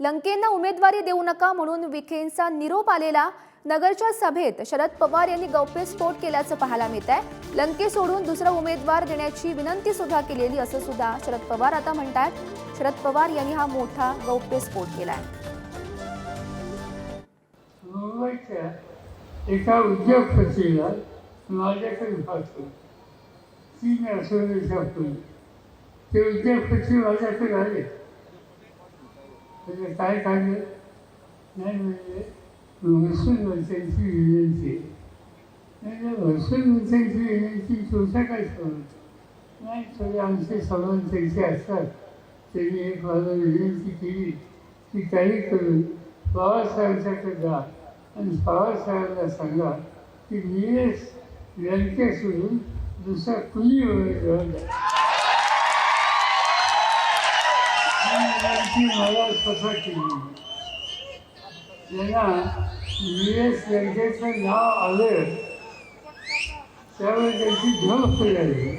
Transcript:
लंकेंना उमेदवारी देऊ नका म्हणून विखेंचा निरोप आलेला नगरच्या सभेत शरद पवार यांनी गौप्यस्फोट केल्याचं पाहायला मिळत आहे लंके सोडून दुसरा उमेदवार देण्याची विनंती सुद्धा केलेली असं सुद्धा शरद पवार आता म्हणतात शरद पवार यांनी हा मोठा गौप्यस्फोट केलाय. मुंबईच्या एका उद्योगपतीला माझ्याकडे पाठवलं. तीन आठवड्यापूर्वी ते उद्योगपती माझ्याकडे आले. म्हणजे काय काढलं नाही म्हणजे महसूल मंत्र्यांची विनंती. आहे. म्हणजे महसूल मंत्र्यांची विनंती तुमचा काय संबंध नाही थोडे आमचे संबंध त्यांचे असतात. त्यांनी एक मला विनंती केली की काही करून पवारसाहेबांच्याकडे जा आणि बाबासाहेबांना सांगा की निलेश लंके सोडून दुसरा कुणी उमेदवार मला स्वतः केली? त्यांना निलेश लंकेचं नाव आलं त्यावेळी त्यांची झोप तयारी